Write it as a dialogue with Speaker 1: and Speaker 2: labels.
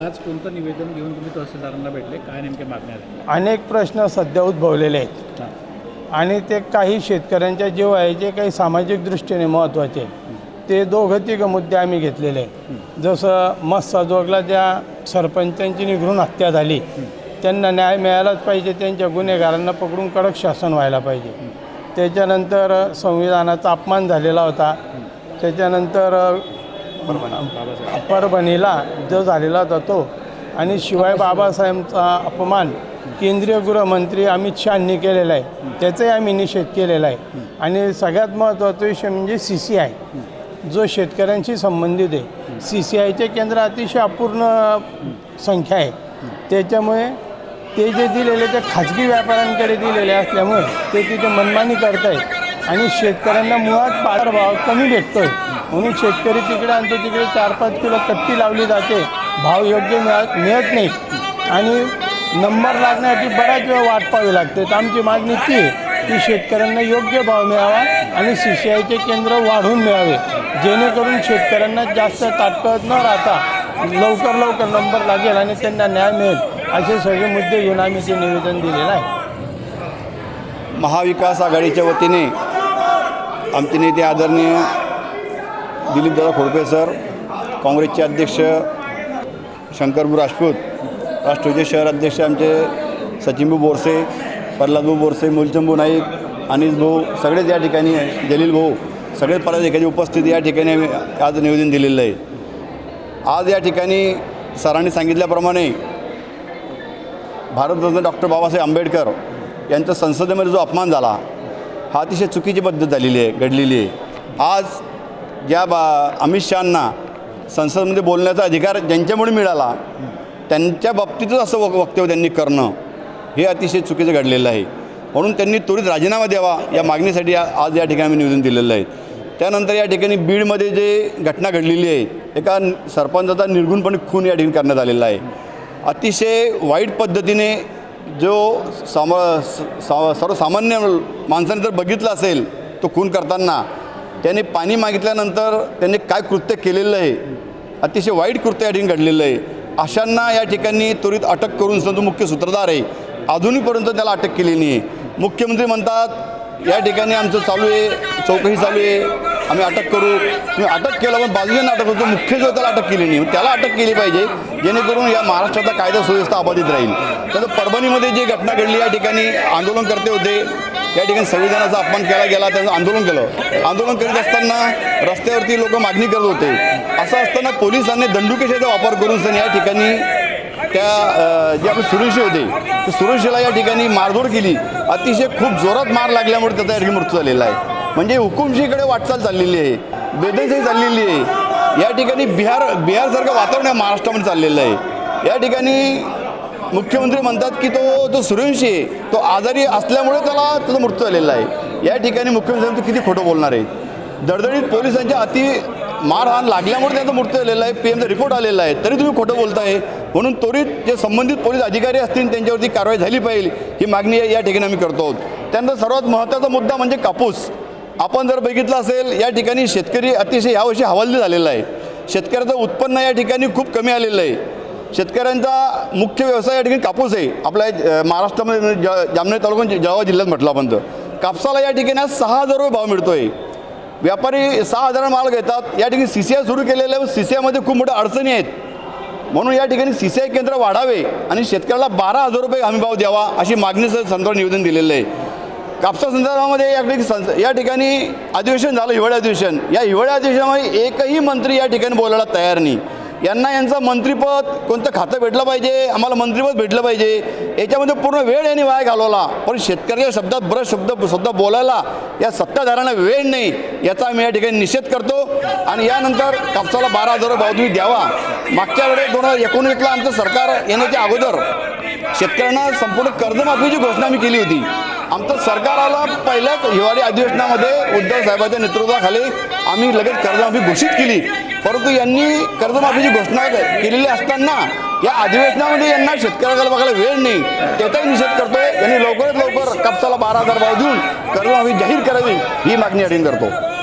Speaker 1: आज कोणतं निवेदन घेऊन तुम्ही तहसीलदारांना भेटले? काय नेमके मागण्या आहेत?
Speaker 2: अनेक प्रश्न सध्या उद्भवलेले आहेत. आणि ते काही शेतकऱ्यांच्या जीव आहे जे काही सामाजिक दृष्टीने महत्त्वाचे ते दोघं तिघं मुद्दे आम्ही घेतलेले आहे जसं मस्साजोगला ज्या सरपंचांची निघून हत्या झाली त्यांना न्याय मिळालाच पाहिजे त्यांच्या गुन्हेगारांना पकडून कडक शासन व्हायला पाहिजे. त्याच्यानंतर संविधानाचा अपमान झालेला होता. त्याच्यानंतर परभणीला जो झालेला होता तो. आणि शिवाय बाबासाहेबांचा अपमान केंद्रीय गृहमंत्री अमित शहानी केलेला आहे. त्याचाही आम्ही निषेध केलेला आहे. आणि सगळ्यात महत्त्वाचा विषय म्हणजे सी सी आय. जो शेतकऱ्यांशी संबंधित आहे. सी सी आयचे केंद्र अतिशय अपूर्ण संख्या आहे. त्याच्यामुळे ते जे दिलेले ते खाजगी व्यापाऱ्यांकडे दिलेले असल्यामुळे ते तिथे मनमानी करतायत. आणि शेतकऱ्यांना मुळात बाजारभाव कमी भेटतोय. म्हणून शेतकरी तिकडे आणतो तिकडे चार पाच किलो कट्टी लावली जाते. भाव योग्य मिळत मिळत नाही. आणि नंबर लागण्यासाठी बराच वेळ वाट पाहावी लागते. तर आमची मागणी ती आहे की शेतकऱ्यांना योग्य भाव मिळावा आणि सी सी आयचे केंद्र वाढवून मिळावे. जेणेकरून शेतकऱ्यांना जास्त ताटकळत न राहता लवकर लवकर नंबर लागेल आणि त्यांना न्याय मिळेल. असे सगळे मुद्दे घेऊन आम्ही ते निवेदन दिलेलं आहे.
Speaker 3: महाविकास आघाडीच्या वतीने आमचे नेते आदरणीय दिलीपदादा खोडपे सर काँग्रेसचे अध्यक्ष शंकरभाऊ राजपूत राष्ट्रवादीचे शहर अध्यक्ष आमचे सचिनभाऊ बोरसे प्रल्हादभाऊ बोरसे मुलचंदभाऊ नाईक अनिसभाऊ सगळेच या ठिकाणी जलील भाऊ सगळेच पदाधिकारी उपस्थित या ठिकाणी आज निवेदन दिलेलं आहे. आज या ठिकाणी सरांनी सांगितल्याप्रमाणे भारतरत्न डॉक्टर बाबासाहेब आंबेडकर यांचा संसदेमध्ये जो अपमान झाला हा अतिशय चुकीची पद्धत झालेली आहे घडलेली आहे. आज ज्या बा अमित शहांना संसदमध्ये बोलण्याचा अधिकार ज्यांच्यामुळे मिळाला त्यांच्या बाबतीतच असं वक वक्तव्य त्यांनी करणं हे अतिशय चुकीचं घडलेलं आहे. म्हणून त्यांनी त्वरित राजीनामा द्यावा या मागणीसाठी आज या ठिकाणी आम्ही निवेदन दिलेलं आहे. त्यानंतर या ठिकाणी बीडमध्ये जे घटना घडलेली आहे एका सरपंचाचा निर्गुणपणे खून या ठिकाणी करण्यात आलेला आहे. अतिशय वाईट पद्धतीने जो सामा स- सा सर्वसामान्य माणसाने जर बघितलं असेल तो खून करताना त्याने पाणी मागितल्यानंतर त्यांनी काय कृत्य केलेलं आहे? अतिशय वाईट कृत्य या ठिकाणी घडलेलं आहे. अशांना या ठिकाणी त्वरित अटक करून जो मुख्य सूत्रधार आहे. अजूनपर्यंत त्याला अटक केलेली आहे मुख्यमंत्री म्हणतात या ठिकाणी आमचं चालू आहे चौकशी चालू आहे. आम्ही अटक करू. तुम्ही अटक केलं पण बाजूने अटक होतो मुख्य जो त्याला अटक केली नाही. त्याला अटक केली पाहिजे जेणेकरून या महाराष्ट्राचा कायदा सुव्यवस्था अबाधित राहील. तर परभणीमध्ये जी घटना घडली या ठिकाणी आंदोलन करते होते या ठिकाणी संविधानाचा अपमान केला गेला त्यांचं आंदोलन केलं. आंदोलन करीत असताना रस्त्यावरती लोक मागणी करत होते. असं असताना पोलिसांनी दंडुकेशाचा वापर करून सण या ठिकाणी त्या जे आपले सुरेशी होते सुरेशीला या ठिकाणी मारधोड केली. अतिशय खूप जोरात मार लागल्यामुळे त्याचा या मृत्यू झालेला आहे. म्हणजे हुकुमशीकडे वाटचाल चाललेली आहे बेदनशाही चाललेली आहे. या ठिकाणी बिहार बिहारसारखं वातावरण महाराष्ट्रामध्ये चाललेलं आहे. या ठिकाणी मुख्यमंत्री म्हणतात की तो जो सूर्यवंशी आहे. तो आजारी असल्यामुळे त्याला त्याचा मृत्यू झालेला आहे. या ठिकाणी मुख्यमंत्र्यांचं किती खोटं बोलणार आहेत दडदडीत पोलिसांच्या अति मारहाण लागल्यामुळे त्यांचा मृत्यू झालेला आहे. पी एमचा रिपोर्ट आलेला आहे. तरी तुम्ही खोटं बोलताय. म्हणून त्वरित जे संबंधित पोलीस अधिकारी असतील त्यांच्यावरती कारवाई झाली पाहिजे. ही मागणी या ठिकाणी आम्ही करतो आहोत. त्यानंतर सर्वात महत्त्वाचा मुद्दा म्हणजे कापूस. आपण जर बघितलं असेल या ठिकाणी शेतकरी अतिशय यावर्षी हवालदी झालेला आहे. शेतकऱ्याचं उत्पन्न या ठिकाणी खूप कमी आलेलं आहे. शेतकऱ्यांचा मुख्य व्यवसाय या ठिकाणी कापूस आहे. आपल्या महाराष्ट्रामध्ये म्हणजे ज जामनेर तालुका जळगाव जिल्ह्यात म्हटलं आपण तर कापसाला या ठिकाणी आज सहा हजार रुपये भाव मिळतो आहे व्यापारी सहा हजार माल घेतात. या ठिकाणी सी सी आय सुरू केलेलं आहे सी सी आयमध्ये खूप मोठ्या अडचणी आहेत. म्हणून या ठिकाणी सी सी आय केंद्र वाढावे आणि शेतकऱ्याला बारा हजार रुपये हमी भाव द्यावा अशी मागणी संदर्भात निवेदन दिलेलं आहे. कापसा संदर्भामध्ये या ठिकाणी सं- या ठिकाणी अधिवेशन झालं हिवाळी अधिवेशन. या हिवाळी अधिवेशनामध्ये एकही मंत्री या ठिकाणी बोलायला तयार नाही. यांना यांचं मंत्रिपद कोणतं खातं भेटलं पाहिजे? आम्हाला मंत्रिपद भेटलं पाहिजे. याच्यामध्ये पूर्ण वेळ यांनी वाया घालवला. पण शेतकऱ्याच्या शब्दात बरं शब्द सुद्धा बोलायला या सत्ताधाऱ्यांना वेळ नाही. याचा आम्ही या ठिकाणी निषेध करतो. आणि यानंतर कापसाला बारा हजार भाव तुम्ही द्यावा. मागच्या वेळेस दोन हजार एकोणीसला आमचं सरकार येण्याच्या अगोदर शेतकऱ्यांना संपूर्ण कर्जमाफीची घोषणा आम्ही केली होती. आमचं सरकार आलं पहिल्याच हिवाळी अधिवेशनामध्ये उद्धव साहेबांच्या नेतृत्वाखाली आम्ही लगेच कर्जमाफी घोषित केली. परंतु यांनी कर्जमाफीची घोषणा केलेली असताना या अधिवेशनामध्ये यांना शेतकऱ्याला बघायला वेळ नाही. त्याचाही निषेध करतोय. यांनी लवकरात लवकर कापसाला बारा हजार भाव देऊन कर्जमाफी जाहीर करावी ही मागणी अडीन करतो